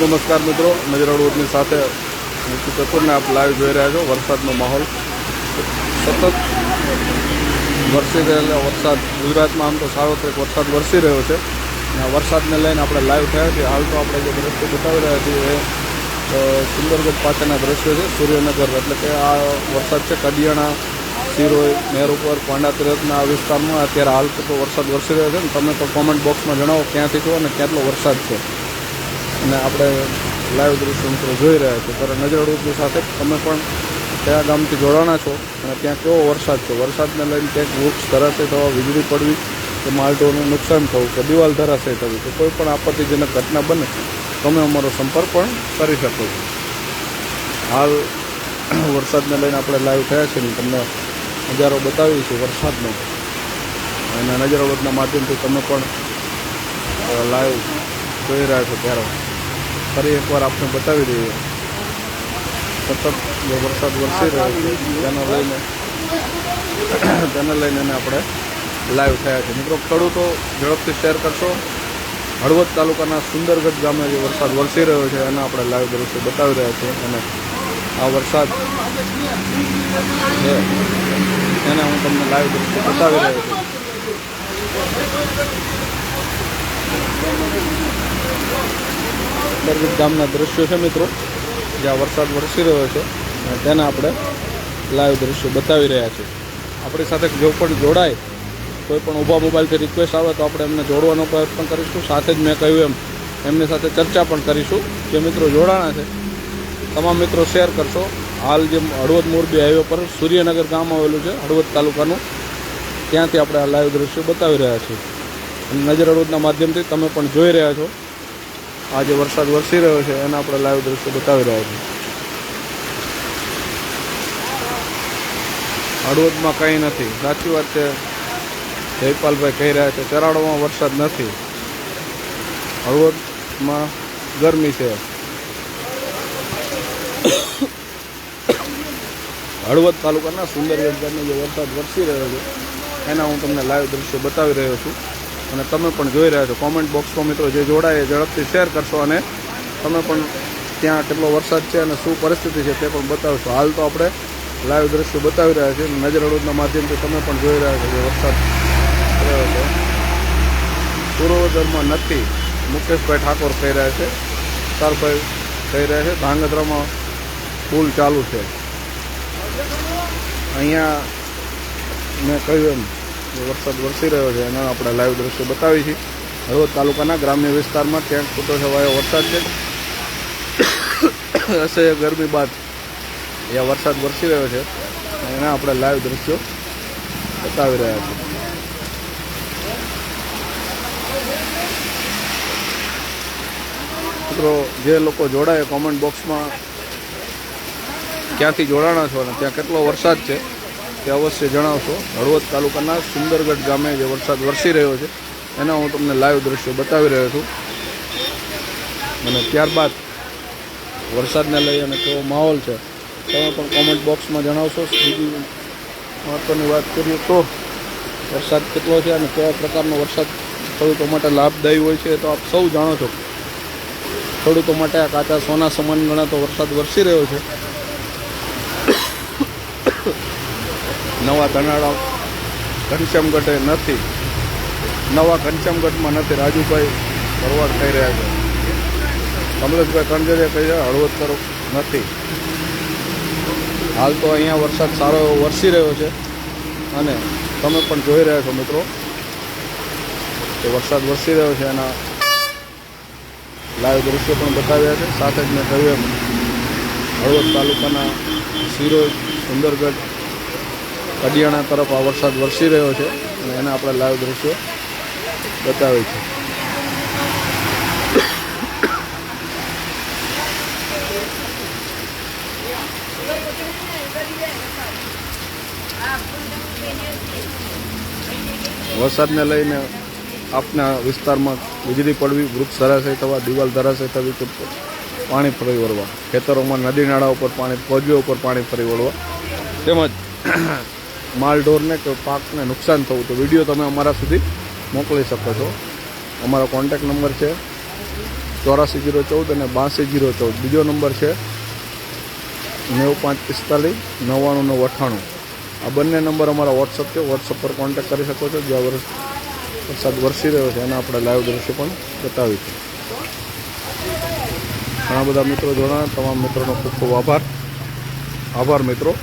નમસ્કાર મિત્રો. નજરા રોડની સાથે નીતિ કપૂરને આપ લાઈવ જોઈ રહ્યા છો. વરસાદનો માહોલ સતત વરસી રહેલા વરસાદ. ગુજરાતમાં આમ તો સાર્વત્રિક વરસાદ વરસી રહ્યો છે. અને વરસાદને લઈને આપણે લાઈવ થયા છીએ. હાલ તો આપણે જે દ્રશ્યો બતાવી રહ્યા છીએ એ સુંદરગઢ પાસેના દ્રશ્યો છે. સૂર્યનગર. એટલે કે આ વરસાદ છે. કડિયાણા, સિરોઈ નેર ઉપર, પાંડા તીરથના આ વિસ્તારમાં અત્યારે હાલ તો વરસાદ વરસી રહ્યો છે. ને તમે તો કોમેન્ટ બોક્સમાં જણાવો ક્યાંથી છો અને કેટલો વરસાદ છે. અને આપણે લાઈવ દૃશ્ય મિત્રો જોઈ રહ્યા છો. ત્યારે નજર અડોશની સાથે તમે પણ કયા ગામથી જોડાણા છો અને ત્યાં કેવો વરસાદ છે? વરસાદને લઈને ક્યાંક વૃક્ષ ધરાશય થવા વીજળી પડવી કે માલટોનું નુકસાન થવું કે દિવાલ ધરાશય થવી કે કોઈ પણ આપત્તિજનક ઘટના બને, તમે અમારો સંપર્ક પણ કરી શકો છો. હાલ વરસાદને લઈને આપણે લાઈવ થયા છીએ ને તમને નજારો બતાવીએ છીએ વરસાદનો. અને નજર માધ્યમથી તમે પણ લાઈવ જોઈ રહ્યા છો ત્યારે. ફરી એકવાર આપણે બતાવી દઈએ. સતત જે વરસાદ વરસી રહ્યો છે તેને લઈને તેને લઈને આપણે લાઈવ થયા છે. મિત્રો, ખેડૂતો ઝડપથી શેર કરશો. હળવદ તાલુકાના સુંદરગઢ ગામે જે વરસાદ વરસી રહ્યો છે, એને આપણે લાઈવ દ્રશ્ય બતાવી રહ્યા છીએ. અને આ વરસાદ એને હું તમને લાઈવ દ્રશ્ય બતાવી રહ્યો છું. ગામના દ્રશ્યો છે મિત્રો જ્યાં વરસાદ વરસી રહ્યો છે. તેને આપણે લાઈવ દ્રશ્યો બતાવી રહ્યા છીએ. આપણી સાથે જો પણ જોડાય, કોઈ પણ ઊભા મોબાઈલથી રિક્વેસ્ટ આવે તો આપણે એમને જોડવાનો પ્રયત્ન કરીશું. સાથે જ મેં કહ્યું એમ, એમની સાથે ચર્ચા પણ કરીશું જે મિત્રો જોડાણા છે. તમામ મિત્રો શેર કરશો. હાલ જે હળવદ મોરબી હાઈવે પર સૂર્યનગર ગામ આવેલું છે, હળવદ તાલુકાનું. ત્યાંથી આપણે આ લાઈવ દ્રશ્યો બતાવી રહ્યા છીએ. નજર હળવદના માધ્યમથી તમે પણ જોઈ રહ્યા છો. આ જે વરસાદ વરસી રહ્યો છે, એના આપણે લાઈવ દ્રશ્યો બતાવી રહ્યા છીએ. હળવદમાં કંઈ નથી. સાચી વાત છે, જયપાલભાઈ કહી રહ્યા છે, ચરાડોમાં વરસાદ નથી. હળવદમાં ગરમી છે. હળવદ તાલુકાના સુંદરગઢ ગામે જે વરસાદ વરસી રહ્યો છે, એના હું તમને લાઈવ દ્રશ્યો બતાવી રહ્યો છું. અને તમે પણ જોઈ રહ્યા છો. કોમેન્ટ બોક્સમાં મિત્રો જે જોડાય એ ઝડપથી શેર કરશો અને તમે પણ ત્યાં કેટલો વરસાદ છે અને શું પરિસ્થિતિ છે તે પણ બતાવશો. હાલ તો આપણે લાઈવ દ્રશ્યો બતાવી રહ્યા છીએ. નજર અડોદના માધ્યમથી તમે પણ જોઈ રહ્યા છો કે વરસાદ રહ્યો છે. પૂર્વધરમાં નથી. મુકેશભાઈ ઠાકોર કહી રહ્યા છે. સરભાઈ કહી રહ્યા છે. ધાંગધ્રામાં પુલ ચાલુ છે. અહીંયા મેં કહ્યું એમ વરસાદ વરસી રહ્યો છે એના આપણે લાઈવ દ્રશ્ય બતાવી છીએ હળવદ તાલુકાના ગ્રામ્ય વિસ્તારમાં ક્યાંક છૂટો છવાયો વરસાદ છે. અસહ્ય ગરમી બાદ એ વરસાદ વરસી રહ્યો છે. એના આપણે લાઈવ દ્રશ્યો બતાવી રહ્યા છીએ. મિત્રો, જે લોકો જોડાય કોમેન્ટ બોક્સમાં ક્યાંથી જોડાણા છો અને ત્યાં કેટલો વરસાદ છે? તે અવશ્ય જણાવશો. હળવદ તાલુકાના સુંદરગઢ ગામે જે વરસાદ વરસી રહ્યો છે, એના હું તમને લાઈવ દ્રશ્યો બતાવી રહ્યો છું. અને ત્યારબાદ વરસાદને લઈ અને કેવો માહોલ છે, તમે પણ કોમેન્ટ બોક્સમાં જણાવશો. બીજી મહત્ત્વની વાત કરીએ તો વરસાદ કેટલો છે અને કેવા પ્રકારનો વરસાદ ખેડૂતો માટે લાભદાયી હોય છે તો આપ સૌ જાણો છો. ખેડૂતો માટે આ કાચા સોના સમાન ગણાતો વરસાદ વરસી રહ્યો છે. નવા ધનાળા ઘનશ્યામગઢે નથી. નવા ઘનશ્યામગઢમાં નથી. રાજુભાઈ ભરવાડ થઈ રહ્યા છે. કમલેશભાઈ કણજરિયા કહી રહ્યા હળવદ કરો. નથી. હાલ તો અહીંયા વરસાદ સારો એવો વરસી રહ્યો છે. અને તમે પણ જોઈ રહ્યા છો મિત્રો કે વરસાદ વરસી રહ્યો છે એના લાઈવ દૃશ્યો પણ બતાવ્યા છે. સાથે જ મેં કહ્યું એમ, હળવદ તાલુકાના શિરોજ સુંદરગઢ કડિયાણા તરફ આ વરસાદ વરસી રહ્યો છે અને એને આપણે લાઈવ દ્રશ્યો બતાવે છે વરસાદને લઈને આપના વિસ્તારમાં વીજળી પડવી, વૃક્ષ ધરાશય થવા, દિવાલ ધરાશય થવી પાણી ફરી વળવા? ખેતરોમાં નદી નાળા ઉપર પાણી ફોજીઓ ઉપર પાણી ફરી વળવા? તેમજ માલઢોરને કે પાકને નુકસાન થવું તો વીડિયો તમે અમારા સુધી મોકલી શકો છો. અમારો કોન્ટેક નંબર છે ચોરાસી જીરો ચૌદ અને બાંસી જીરો ચૌદ. બીજો નંબર છે નેવું પાંચ પિસ્તાલીસ, નવ્વાણું નવ અઠ્ઠાણું. આ બંને નંબર અમારા વોટ્સઅપ છે. વોટ્સઅપ પર કોન્ટેક કરી શકો છો. જ્યાં વર્ષ વરસાદ વરસી રહ્યો છે, એના આપણે લાઈવ દ્રશ્ય પણ બતાવીશું. ઘણા બધા મિત્રો જોડાણ. તમામ મિત્રોનો ખૂબ ખૂબ આભાર. આભાર મિત્રો.